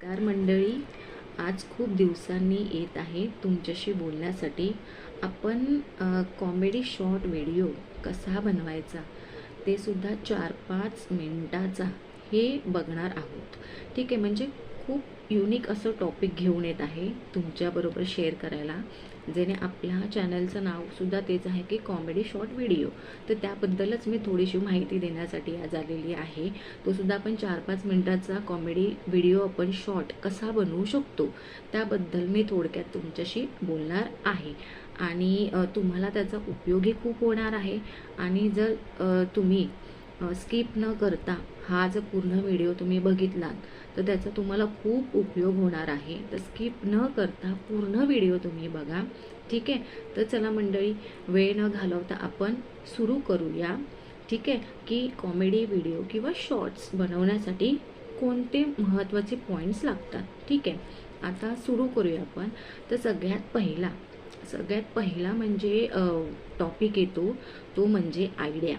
Car मंडळी. आज खूप दिवसांनी येत आहे तुमच्याशी बोलण्यासाठी. आपण कॉमेडी शॉर्ट व्हिडिओ कसा बनवायचा? ते सुद्धा चार पाच मिनटाचा हे बघणार आहोत. ठीक आहे म्हणजे खूप युनिक असं टॉपिक घेऊन येत आहे तुमच्याबरोबर शेअर करायला जेणे आपल्या चॅनलचं नावसुद्धा तेच आहे की कॉमेडी शॉर्ट व्हिडिओ तर त्याबद्दलच मी थोडीशी माहिती देण्यासाठी आज आलेली आहे. तो सुद्धा आपण चार पाच मिनटाचा कॉमेडी व्हिडिओ आपण शॉर्ट कसा बनवू शकतो त्याबद्दल मी थोडक्यात तुमच्याशी बोलणार आहे. आणि तुम्हाला त्याचा उपयोगही खूप होणार आहे. आणि जर तुम्ही स्किप न करता हा जर पूर्ण व्हिडिओ तुम्ही बघितलात तर त्याचा तुम्हाला खूप उपयोग होणार आहे. तर स्किप न करता पूर्ण व्हिडिओ तुम्ही बघा. ठीक आहे? तर चला मंडळी वेळ न घालवता आपण सुरू करूया. ठीक आहे? की कॉमेडी व्हिडिओ किंवा शॉर्ट्स बनवण्यासाठी कोणते महत्त्वाचे पॉईंट्स लागतात? ठीक आहे? आता सुरू करूया आपण. तर सगळ्यात पहिला सगळ्यात पहिला म्हणजे टॉपिक येतो. तो म्हणजे आयडिया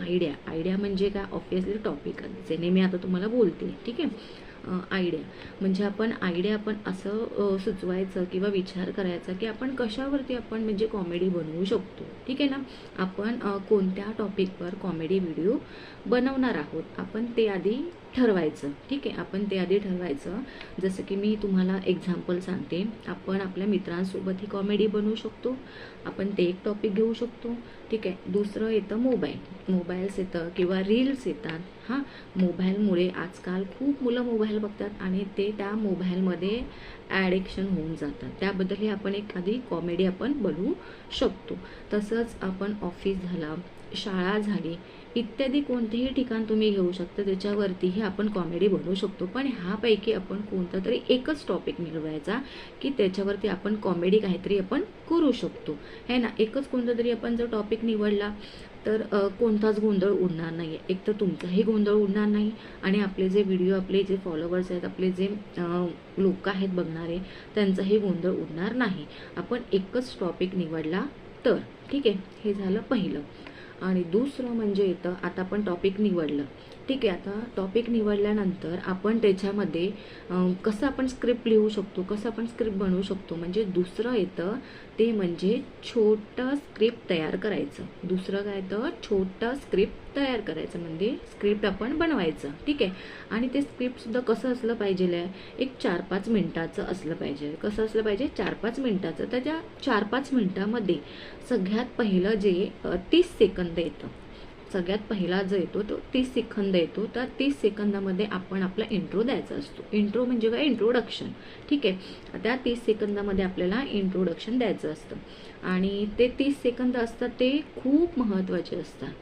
आयडिया आयडिया म्हणजे काय? ऑब्विसली टॉपिक जेणे मी आता तुम्हाला बोलते ठीक आहे? आयडिया म्हणजे आपण आयडिया आपण असं सुचवायचं किंवा विचार करायचा की आपण कशावरती आपण म्हणजे कॉमेडी बनवू शकतो. ठीक आहे ना? आपण कोणत्या टॉपिकवर कॉमेडी व्हिडिओ बनवणार आहोत? आपण ते आधी ठरवायचं. ठीक आहे आपण ते आधी ठरवायचं. जसं की मी तुम्हाला एक्झाम्पल सांगते. आपण आपल्या मित्रांसोबत ही कॉमेडी बनवू शकतो. आपण ते एक टॉपिक घेऊ शकतो. ठीक आहे दुसरं येतं मोबाईल मोबाईल्स येतं किंवा रील्स येतात. हां मोबाईलमुळे आजकाल खूप मुलं मोबाईल बघतात आणि ते त्या मोबाईलमध्ये ॲडिक्शन होऊन जातात. त्याबद्दलही आपण एखादी कॉमेडी आपण बनवू शकतो. तसंच आपण ऑफिस झाला शाळा झाली इत्यादी कोणतेही ठिकाण तुम्ही घेऊ शकता त्याच्यावरतीही आपण कॉमेडी बनवू शकतो. पण ह्यापैकी आपण कोणता तरी एकच टॉपिक निवडायचा की त्याच्यावरती आपण कॉमेडी काहीतरी आपण करू शकतो. है ना? एकच कोणता तरी आपण जर टॉपिक निवडला तर कोणताच गोंधळ उडणार नाही आहे एक तर तुमचाही गोंधळ उडणार नाही आणि आपले जे व्हिडिओ आपले जे फॉलोवर्स आहेत आपले जे लोक आहेत बघणारे त्यांचाही गोंधळ उडणार नाही. आपण एकच टॉपिक निवडला तर. ठीक आहे? हे झालं पहिलं. आणि दुसरं म्हणजे इथं आता आपण टॉपिक निवडलं. ठीक आहे आता टॉपिक निवडल्यानंतर आपण त्याच्यामध्ये कसं आपण स्क्रिप्ट लिहू शकतो कसं आपण स्क्रिप्ट बनवू शकतो? म्हणजे दुसरं येतं ते म्हणजे छोटं स्क्रिप्ट तयार करायचं. दुसरं काय तर छोटं स्क्रिप्ट तयार करायचं म्हणजे स्क्रिप्ट आपण बनवायचं. ठीक आहे? आणि ते स्क्रिप्टसुद्धा कसं असलं पाहिजे आहे एक चार पाच मिनटाचं असलं पाहिजे. कसं असलं पाहिजे? चार पाच मिनटाचं. तर त्या चार पाच मिनटामध्ये सगळ्यात पहिलं जे तीस सेकंद येतं. सगळ्यात पहिला जो येतो तो तीस सेकंद येतो. तर तीस सेकंदामध्ये आपण आपला इंट्रो द्यायचा असतो. इंट्रो म्हणजे काय? इंट्रोडक्शन ठीक आहे? त्या तीस सेकंदामध्ये आपल्याला इंट्रोडक्शन द्यायचं असतं. आणि ते तीस सेकंद असतात ते खूप महत्त्वाचे असतात.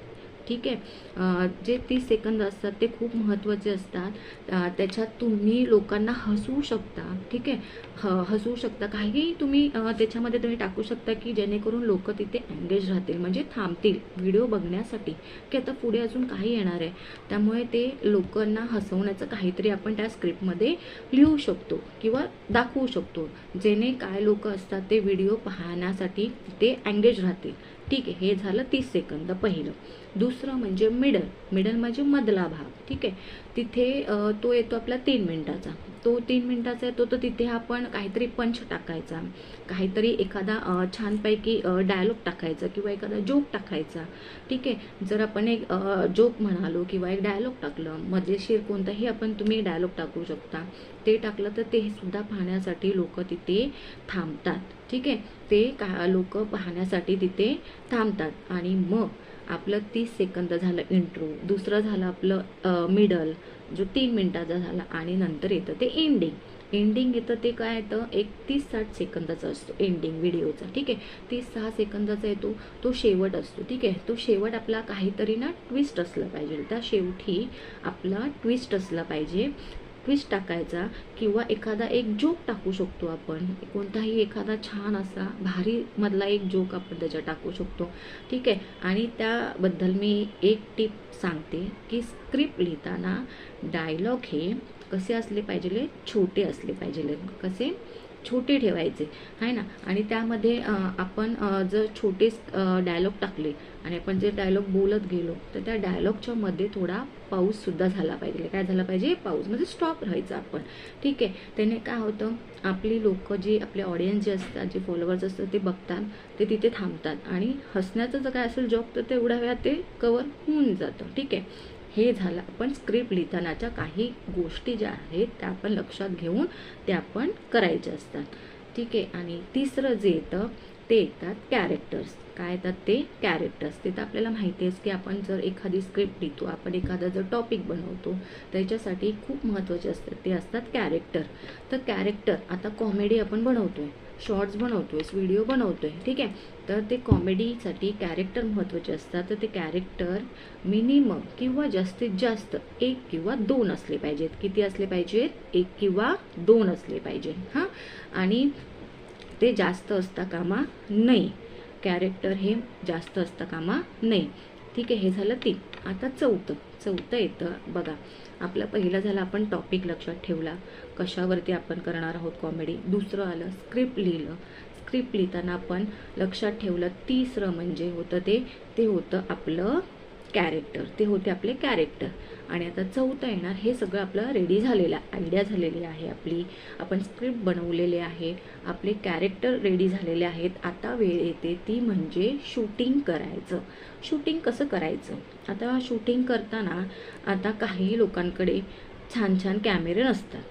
ठीक आहे? जे तीस सेकंद असतात ते खूप महत्त्वाचे असतात. त्याच्यात तुम्ही लोकांना हसवू शकता ठीक आहे? ह हसवू शकता. काहीही तुम्ही त्याच्यामध्ये तुम्ही टाकू शकता की जेणेकरून लोक तिथे एंगेज राहतील म्हणजे थांबतील व्हिडिओ बघण्यासाठी. की आता पुढे अजून काही येणार आहे. त्यामुळे ते लोकांना हसवण्याचं काहीतरी आपण त्या स्क्रिप्टमध्ये लिहू शकतो किंवा दाखवू शकतो. जेणे काय लोक असतात ते व्हिडिओ पाहण्यासाठी ते एंगेज राहतील. ठीक आहे हे झालं तीस सेकंद पहिलं. दुसरं म्हणजे मिडल मिडल म्हणजे मधला भाग ठीक आहे? तिथे तो येतो आपला तीन मिनिटाचा. तो तीन मिनिटाचा येतो तर तिथे आपण काहीतरी पंच टाकायचा. काहीतरी एखादा छानपैकी डायलॉग टाकायचा किंवा एखादा जोक टाकायचा. ठीक आहे? जर आपण एक जोक म्हणालो किंवा एक डायलॉग टाकलं मजेशीर कोणताही आपण तुम्ही डायलॉग टाकू शकता. ते टाकलं तर ते सुद्धा पाहण्यासाठी लोक तिथे थांबतात. ठीक आहे? ते का लोक पाहण्यासाठी तिथे थांबतात. आणि मग आपलं तीस सेकंद झालं इंट्रो दुसरं झालं आपलं मिडल जो तीन मिनटाचा झाला आणि नंतर येतं ते एंडिंग एंडिंग येतं ते काय येतं? एक तीस साठ सेकंदाचा असतो एंडिंग व्हिडिओचा ठीक आहे? तीस सहा सेकंदाचा येतो तो शेवट असतो. ठीक आहे? तो शेवट आपला काहीतरी ना ट्विस्ट असलं पाहिजे. त्या शेवटी आपला ट्विस्ट असला पाहिजे. क्विज टाकायचा किंवा एखादा एक जोक टाकू शकतो आपण. कोणताही एखादा छान असा भारी मधला एक जोक आपण त्याच्यात टाकू शकतो. ठीक आहे? आणि त्याबद्दल मी एक टिप सांगते की स्क्रिप्ट लिहिताना डायलॉग हे कसे असले पाहिजे छोटे असले पाहिजे कसे? छोटे ठेवायचे आहे ना? आणि त्यामध्ये आपण जर छोटे डायलॉग टाकले आणि आपण जे डायलॉग बोलत गेलो तर त्या डायलॉगच्या मध्ये थोडा पाऊससुद्धा झाला पाहिजे. काय झाला पाहिजे? पाऊस. म्हणजे स्टॉप राहायचं आपण. ठीक आहे? त्याने काय होतं? आपली लोक जे आपले ऑडियन्स जे असतात जे फॉलोअर्स असतात ते बघतात ते तिथे थांबतात. आणि हसण्याचं जर काय असेल जॉब तर तेवढ्या वेळात ते कवर होऊन जातं. ठीक आहे? हे झालं. आपण स्क्रिप्ट लिहितानाच्या काही गोष्टी ज्या आहेत त्या आपण लक्षात घेऊन त्या आपण करायच्या असतात. ठीक आहे? आणि तिसरं जे येतं ते येतात कॅरेक्टर्स काय येतात ते? कॅरेक्टर्स ते तर आपल्याला माहिती आहेच की आपण जर एखादी स्क्रिप्ट लिहितो आपण एखादा जर टॉपिक बनवतो त्याच्यासाठी खूप महत्त्वाचे असतात ते असतात कॅरेक्टर तर कॅरेक्टर आता कॉमेडी आपण बनवतो आहे शॉर्ट्स बनवतो आहेस व्हिडिओ आहे ठीक आहे? तर ते कॉमेडीसाठी कॅरेक्टर महत्त्वाचे असतात. तर ते कॅरेक्टर मिनिमम किंवा जास्तीत जास्त एक किंवा दोन असले पाहिजेत. किती असले पाहिजेत? एक किंवा दोन असले पाहिजे हां? आणि ते जास्त असता कामा नाही कॅरेक्टर हे जास्त असता कामा नाही ठीक आहे? हे झालं तीन. आता चौथं चौथं येतं. बघा आपला पहिला झाला आपण टॉपिक लक्षात ठेवला. कशावरती आपण करणार आहोत कॉमेडी दुसरं आलं स्क्रिप्ट लिहिलं. स्क्रिप्ट लिहिताना आपण लक्षात ठेवलं तिसरं म्हणजे होतं ते ते होतं आपलं कॅरेक्टर ते होते आपले कॅरेक्टर. आणि आता चौथं येणार हे सगळं आपलं रेडी झालेलं आयडिया झालेली आहे आपली. आपण स्क्रिप्ट बनवलेले आहे आपले कॅरेक्टर रेडी झालेले आहेत. आता वेळ येते ती म्हणजे शूटिंग करायचं. शूटिंग कसं करायचं? आता शूटिंग करताना आता काही लोकांकडे छान छान कॅमेरे नसतात.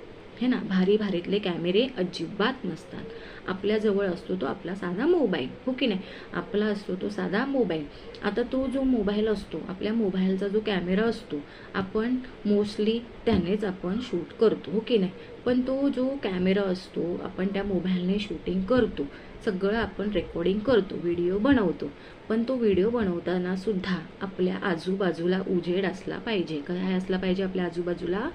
हे ना भारी भारीतले कॅमेरे अजिबात नसतात. आपल्याजवळ असतो तो आपला साधा मोबाईल हो की नाही? आपला असतो तो साधा मोबाईल. आता तो जो मोबाईल असतो आपल्या मोबाईलचा जो कॅमेरा असतो आपण मोस्टली त्यानेच आपण शूट करतो हो की नाही? पण तो जो कॅमेरा असतो आपण त्या मोबाईलने शूटिंग करतो. सगळं आपण रेकॉर्डिंग करतो व्हिडिओ बनवतो. पण तो व्हिडिओ बनवताना सुद्धा आपल्या आजूबाजूला उजेड असला पाहिजे. काय असला पाहिजे आपल्या आजूबाजूला?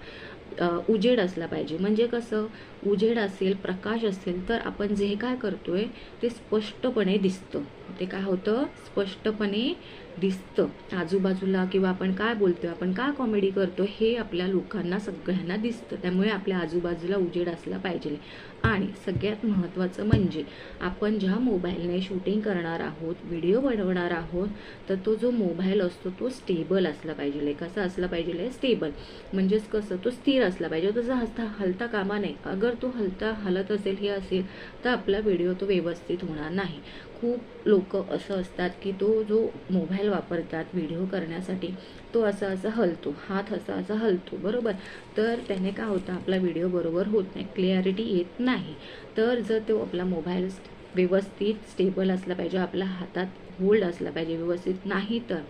उजेड असला पाहिजे. म्हणजे कसं? उजेड असेल प्रकाश असेल तर आपण जे काय करतोय ते स्पष्टपणे दिसतं. ते काय होतं? स्पष्टपणे दिसतं. आजूबाजूला किंवा आपण काय बोलतोय आपण काय कॉमेडी करतो हे आपल्या लोकांना सगळ्यांना दिसतं. त्यामुळे आपल्या आजूबाजूला उजेड असला पाहिजे. आणि सगळ्यात महत्त्वाचं म्हणजे आपण ज्या मोबाईलने शूटिंग करणार आहोत व्हिडिओ बनवणार आहोत तर तो जो मोबाईल असतो तो स्टेबल असला पाहिजे. कसा असला पाहिजे स्टेबल म्हणजेच कसं? तो स्थिर असला पाहिजे. तसा हसता हलता कामा नाही अगर तो हलता हलत असेल हे असेल तर आपला व्हिडिओ तो व्यवस्थित होणार नाही. खूप लोक असं असतात की तो जो मोबाईल वापरतात व्हिडिओ करण्यासाठी तो असा असा हलतो हात असा असा हलतो बरोबर? तर त्याने काय होतं आपला व्हिडिओ बरोबर होत नाही क्लिअरिटी येत नाही. तर जर तो आपला मोबाईल व्यवस्थित स्टेबल असला पाहिजे आपल्या हातात होल्ड असला पाहिजे व्यवस्थित नाही तर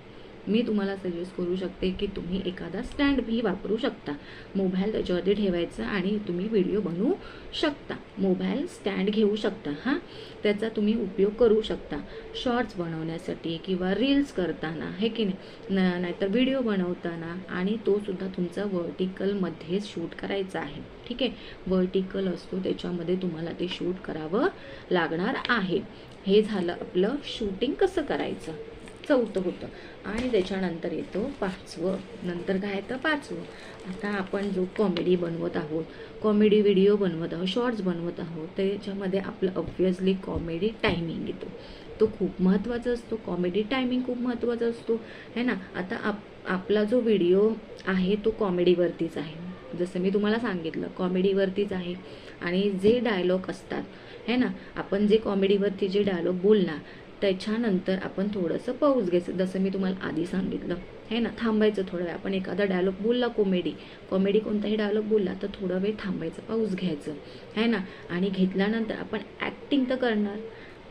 मी तुम्हाला सजेस्ट करू शकते की तुम्ही एखादा स्टँड भी वापरू शकता. मोबाईल त्याच्यावरती ठेवायचा आणि तुम्ही व्हिडिओ बनवू शकता. मोबाईल स्टँड घेऊ शकता हां. त्याचा तुम्ही उपयोग करू शकता. शॉर्ट्स बनवण्यासाठी किंवा रील्स करताना हे की नाही? न- नाहीतर व्हिडिओ बनवताना आणि तो सुद्धा तुमचा वर्टिकलमध्येच शूट करायचा आहे. ठीक आहे? वर्टिकल असतो त्याच्यामध्ये तुम्हाला ते शूट करावं लागणार आहे. हे झालं आपलं शूटिंग कसं करायचं? चौथं होतं. आणि त्याच्यानंतर येतो पाचवं. नंतर काय येतं? पाचवं. आता आपण जो कॉमेडी बनवत आहोत कॉमेडी व्हिडिओ बनवत आहोत शॉर्ट्स बनवत आहोत त्याच्यामध्ये आपलं ऑब्वियसली कॉमेडी टायमिंग येतो. तो खूप महत्त्वाचा असतो. कॉमेडी टायमिंग खूप महत्त्वाचा असतो. है ना? आता आप आपला जो व्हिडिओ आहे तो कॉमेडीवरतीच आहे. जसं मी तुम्हाला सांगितलं कॉमेडीवरतीच आहे. आणि जे डायलॉग असतात है ना? आपण जे कॉमेडीवरती जे डायलॉग बोलणार त्याच्यानंतर आपण थोडंसं पाऊस घ्यायचं. जसं मी तुम्हाला आधी सांगितलं हे ना? थांबायचं थोडं वेळ. आपण एखादा डायलॉग बोलला कॉमेडी कॉमेडी कोणताही डायलॉग बोलला तर थोडा वेळ थांबायचं पाऊस घ्यायचं है ना? आणि घेतल्यानंतर आपण ॲक्टिंग तर करणार.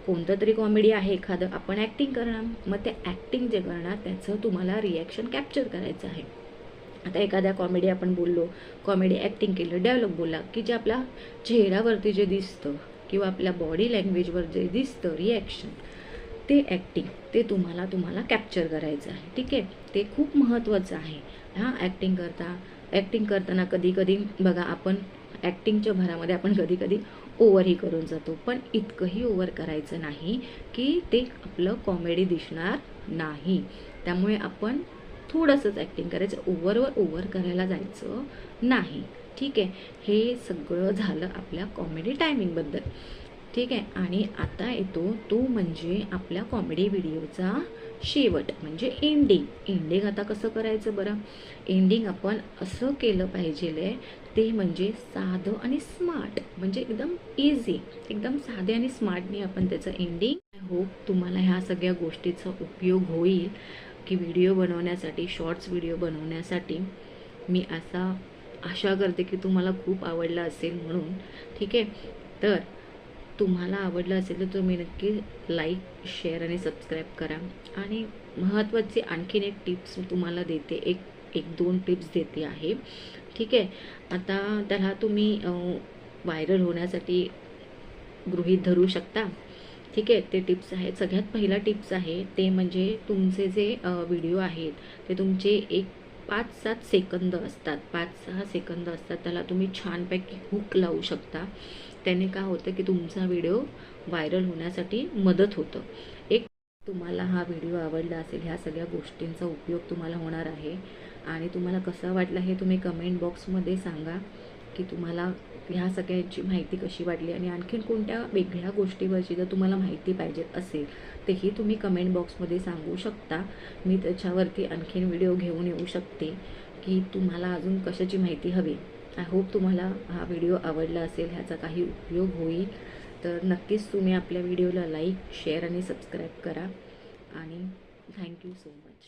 कोणतं तरी कॉमेडी आहे एखादं आपण ॲक्टिंग करणार. मग ते ॲक्टिंग जे करणार त्याचं तुम्हाला रिॲक्शन कॅप्चर करायचं आहे. आता एखाद्या कॉमेडी आपण बोललो कॉमेडी ॲक्टिंग केलं डायलॉग बोलला की जे आपल्या चेहऱ्यावरती जे दिसतं किंवा आपल्या बॉडी लँग्वेजवर जे दिसतं रिॲक्शन ते ॲक्टिंग ते तुम्हाला तुम्हाला कॅप्चर करायचं आहे. ठीक आहे? ते खूप महत्त्वाचं आहे. हां ॲक्टिंग करता ॲक्टिंग करताना कधी कधी बघा आपण ॲक्टिंगच्या भरामध्ये आपण कधी कधी ओव्हरही करून जातो. पण इतकंही ओव्हर करायचं नाही की ते आपलं कॉमेडी दिसणार नाही. त्यामुळे आपण थोडंसंच ॲक्टिंग करायचं. ओव्हरवर ओव्हर करायला जायचं नाही. ठीक आहे? हे सगळं झालं आपल्या कॉमेडी टायमिंगबद्दल ठीक आहे? आणि आता येतो तो म्हणजे आपल्या कॉमेडी व्हिडिओचा शेवट म्हणजे एंडिंग एंडिंग आता कसं करायचं बरं? एंडिंग आपण असं केलं पाहिजे ते म्हणजे साधं आणि स्मार्ट म्हणजे एकदम इझी एकदम साधे आणि स्मार्टने आपण त्याचं एंडिंग होप तुम्हाला ह्या सगळ्या गोष्टीचा उपयोग होईल की व्हिडिओ बनवण्यासाठी शॉर्ट्स व्हिडिओ बनवण्यासाठी. मी असा आशा करते की तुम्हाला खूप आवडला असेल म्हणून ठीक आहे? तर तुम्हाला आवडलं असेल तर तुम्ही नक्की लाईक शेअर आणि सबस्क्राईब करा. आणि महत्त्वाची आणखीन एक टिप्स तुम्हाला देते. एक एक दोन टिप्स देते आहे. ठीक आहे? आता त्याला तुम्ही व्हायरल होण्यासाठी गृहीत धरू शकता. ठीक आहे? ते टिप्स आहेत. सगळ्यात पहिला टिप्स आहे ते म्हणजे तुमचे जे व्हिडिओ आहेत ते तुमचे एक पाच सात सेकंद असतात. पाच सहा सेकंद असतात. त्याला तुम्ही छानपैकी हुक लावू शकता. त्याने काय होतं की तुमचा व्हिडिओ व्हायरल होण्यासाठी मदत होतं. एक तुम्हाला हा व्हिडिओ आवडला असेल ह्या सगळ्या गोष्टींचा उपयोग तुम्हाला होणार आहे. आणि तुम्हाला कसा वाटला हे तुम्ही कमेंट बॉक्समध्ये सांगा की तुम्हाला ह्या सगळ्याची माहिती कशी वाटली आणि आणखीन कोणत्या वेगळ्या गोष्टीवरची जर तुम्हाला माहिती पाहिजे असेल तेही तुम्ही कमेंट बॉक्समध्ये सांगू शकता. मी त्याच्यावरती आणखीन व्हिडिओ घेऊन येऊ शकते की तुम्हाला अजून कशाची माहिती हवी. आय होप तुम्हाला हा व्हिडिओ आवडला असेल ह्याचा काही उपयोग होईल. तर नक्कीच तुम्ही आपल्या व्हिडिओला लाईक शेअर आणि सबस्क्राईब करा. आणि थँक्यू सो मच